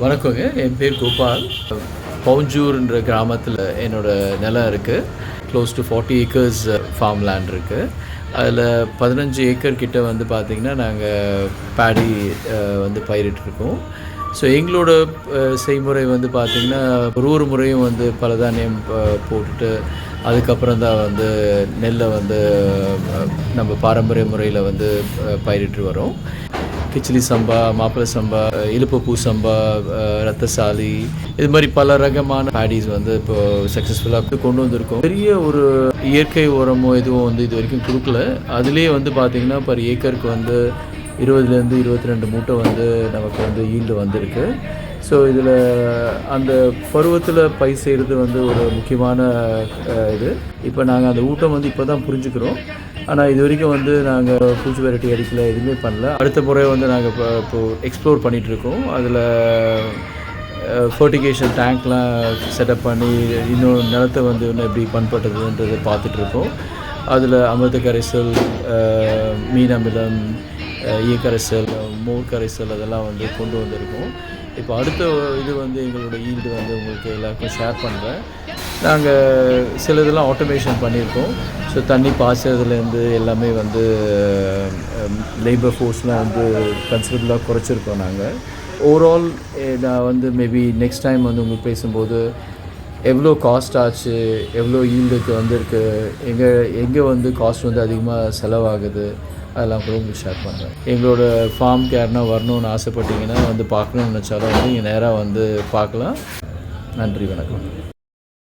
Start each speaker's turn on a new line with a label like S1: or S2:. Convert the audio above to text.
S1: வணக்கங்க. என் பேர் கோபால். பவுஞ்சூர்ன்ற கிராமத்தில் என்னோட நிலம் இருக்குது close to forty acres farm land இருக்குது அதில் பதினஞ்சு ஏக்கர் கிட்ட வந்து பார்த்திங்கன்னா நாங்கள் பேடி வந்து பயிரிட்டிருக்கோம் ஸோ எங்களோட செய்முறை வந்து பார்த்திங்கன்னா ஒரு ஒரு முறையும் வந்து பலதானியம் போட்டுட்டு அதுக்கப்புறம் தான் வந்து நெல்லை வந்து நம்ம பாரம்பரிய முறையில் வந்து பயிரிட்டு வரோம். கிச்சிலி சம்பா மாப்பிள்ளை சம்பா அஹ், சம்பா ரத்தசாலி இது மாதிரி பல ரகமான பேடிஸ் வந்து இப்போ சக்ஸஸ்ஃபுல்லாக கொண்டு வந்திருக்கோம். பெரிய ஒரு இயற்கை உரமோ எதுவும் வந்து இது வரைக்கும் கொடுக்கல. அதுலேயே வந்து பார்த்திங்கன்னா பர் ஏக்கருக்கு வந்து இருபதுலேருந்து இருபத்தி ரெண்டு மூட்டை வந்து நமக்கு வந்து ஈல்டு வந்திருக்கு. ஸோ இதில் அந்த பருவத்தில் பை செய்கிறது வந்து ஒரு முக்கியமான இது. இப்போ நாங்கள் அந்த ஊட்டம் வந்து இப்போ தான் புரிஞ்சுக்கிறோம். ஆனால் இது வரைக்கும் வந்து நாங்கள் பூச்சி வெரைட்டி அடிக்கல எதுவுமே பண்ணல. அடுத்த முறை வந்து நாங்கள் இப்போ இப்போது எக்ஸ்ப்ளோர் பண்ணிகிட்ருக்கோம். அதில் ஃபர்டிகேஷன் டேங்க்லாம் செட்டப் பண்ணி இன்னும் நிலத்தை வந்து இன்னும் எப்படி பண்பட்டதுன்றதை பார்த்துட்ருக்கோம் அதில் அமிர்த கரைசல் மீனமிலம் மீன் அமிலம் ஈக்கரைசல் மோர் கரைசல் அதெல்லாம் வந்து கொண்டு வந்திருக்கோம். இப்போ அடுத்த இது வந்து எங்களோட ஈல்டு வந்து உங்களுக்கு எல்லாருக்கும் ஷேர் பண்ணுறேன் நாங்கள் சில இதெல்லாம் ஆட்டோமேஷன் பண்ணியிருக்கோம். ஸோ தண்ணி பாய்ச்சதுலேருந்து எல்லாமே வந்து லேபர் ஃபோர்ஸ்லாம் வந்து கன்சிடபிளாக குறைச்சிருக்கோம் நாங்கள் ஓவரால் நான் வந்து மேபி நெக்ஸ்ட் டைம் வந்து உங்களுக்கு பேசும்போது எவ்வளோ காஸ்ட் ஆச்சு எவ்வளோ ஈல்டுக்கு வந்திருக்கு எங்கே எங்கே வந்து காஸ்ட் வந்து அதிகமாக செலவாகுது அதெல்லாம் கூட உங்களுக்கு ஷேர் பண்ணுறேன் எங்களோட ஃபார்ம் கேர்னா வரணும்னு ஆசைப்பட்டீங்கன்னா வந்து பார்க்கணும்னு நினச்சாலும் வந்து நீங்கள் நேராக வந்து பார்க்கலாம். நன்றி வணக்கம்.